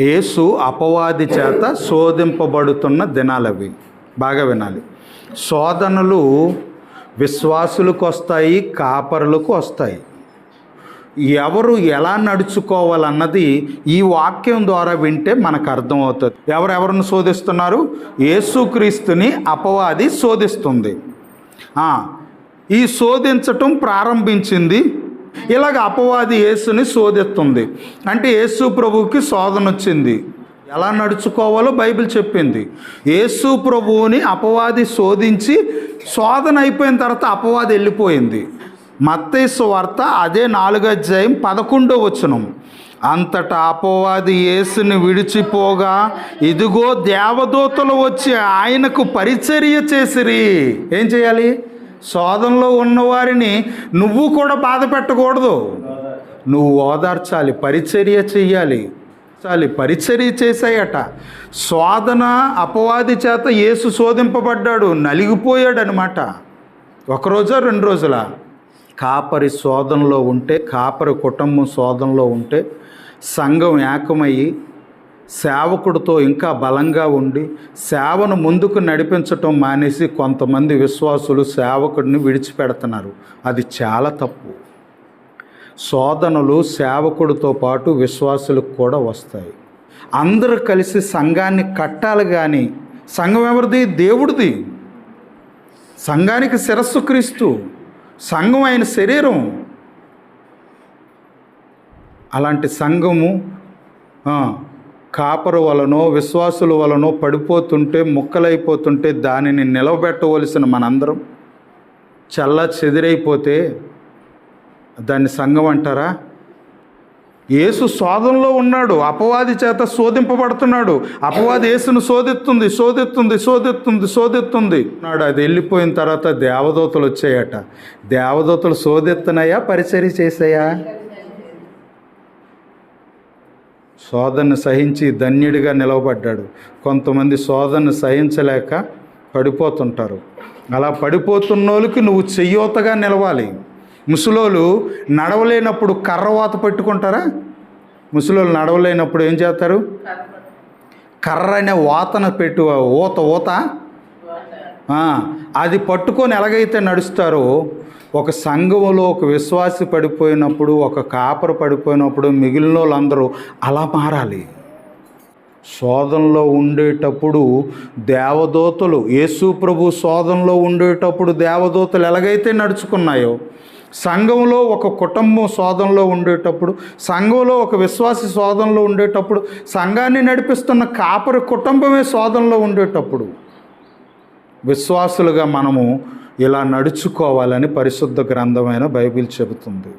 యేసు అపవాది చేత శోధింపబడుతున్న దినాలవి. బాగా వినాలి. శోధనలు విశ్వాసులకు వస్తాయి కాపరులకు వస్తాయి. ఎవరు ఎలా నడుచుకోవాలన్నది ఈ వాక్యం ద్వారా వింటే మనకు అర్థమవుతుంది. ఎవరెవరిని శోధిస్తున్నారు? యేసుక్రీస్తుని అపవాది శోధిస్తుంది. ఈ శోధించటం ప్రారంభించింది ఇలాగ అపవాది యేసుని శోధిస్తుంది. అంటే యేసు ప్రభువుకి శోధన వచ్చింది. ఎలా నడుచుకోవాలో బైబిల్ చెప్పింది. యేసు ప్రభువుని అపవాది శోధించి శోధన అయిపోయిన తర్వాత అపవాది వెళ్ళిపోయింది. మత్తైసు వార్త అదే నాలుగో అధ్యాయం పదకొండో వచనం. అంతటా అపవాది యేసుని విడిచిపోగా ఇదిగో దేవదూతలు వచ్చి ఆయనకు పరిచర్య చేసిరి. ఏం చేయాలి? శోధనలో ఉన్నవారిని నువ్వు కూడా బాధ పెట్టకూడదు. నువ్వు ఓదార్చాలి పరిచర్య చెయ్యాలి. చాలి పరిచర్య చేశాయట. శోధన అపవాది చేత యేసు శోధింపబడ్డాడు నలిగిపోయాడు అనమాట ఒకరోజా రెండు రోజుల? కాపరి శోధనలో ఉంటే కాపరి కుటుంబం శోధనలో ఉంటే సంఘం ఏకమయ్యి సేవకుడితో ఇంకా బలంగా ఉండి సేవను ముందుకు నడిపించటం మానేసి కొంతమంది విశ్వాసులు సేవకుడిని విడిచిపెడుతున్నారు. అది చాలా తప్పు. శోధనలు సేవకుడితో పాటు విశ్వాసులకు కూడా వస్తాయి. అందరూ కలిసి సంఘాన్ని కట్టాలి కానీ సంఘం ఎవరిది? దేవుడిది. సంఘానికి శిరస్సు క్రీస్తు. సంఘం ఆయన శరీరం. అలాంటి సంఘము కాపరు వలనో విశ్వాసుల వలనో పడిపోతుంటే ముక్కలైపోతుంటే దానిని నిలవబెట్టవలసిన మనందరం. చల్ల చెదిరైపోతే దాన్ని సంఘం అంటారా? యేసు శోధంలో ఉన్నాడు. అపవాది చేత శోధింపబడుతున్నాడు. అపవాది యేసును శోధిస్తుంది శోధిస్తుంది శోధిస్తుంది శోధిస్తుంది. నాడు అది వెళ్ళిపోయిన తర్వాత దేవదూతలు వచ్చాయట. దేవదూతలు శోధిస్తున్నాయా? పరిచర్య చేసాయా శోధన సహించి ధన్యుడిగా నిలవబడ్డాడు. కొంతమంది శోధన సహించలేక పడిపోతుంటారు. అలా పడిపోతున్నోళ్ళకి నువ్వు చెయ్యోతగా నిలవాలి. ముసలోళ్ళు నడవలేనప్పుడు కర్రవాత పెట్టుకుంటారా? ముసలోళ్ళు నడవలేనప్పుడు ఏం చేస్తారు? కర్ర అనే వాతన పెట్టు ఊత ఊత అది పట్టుకొని ఎలాగైతే నడుస్తారో ఒక సంఘంలో ఒక విశ్వాసి పడిపోయినప్పుడు ఒక కాపరు పడిపోయినప్పుడు మిగిలిన వాళ్ళందరూ అలా మారాలి. శోధనలో ఉండేటప్పుడు దేవదూతలు యేసు ప్రభు శోధనలో ఉండేటప్పుడు దేవదూతలు ఎలాగైతే నడుచుకున్నాయో సంఘంలో ఒక కుటుంబం శోధనలో ఉండేటప్పుడు సంఘంలో ఒక విశ్వాసి శోధనలో ఉండేటప్పుడు సంఘాన్ని నడిపిస్తున్న కాపరి కుటుంబమే శోధనలో ఉండేటప్పుడు విశ్వాసులుగా మనము ఇలా నడుచుకోవాలని పరిశుద్ధ గ్రంథమైన బైబిల్ చెబుతుంది.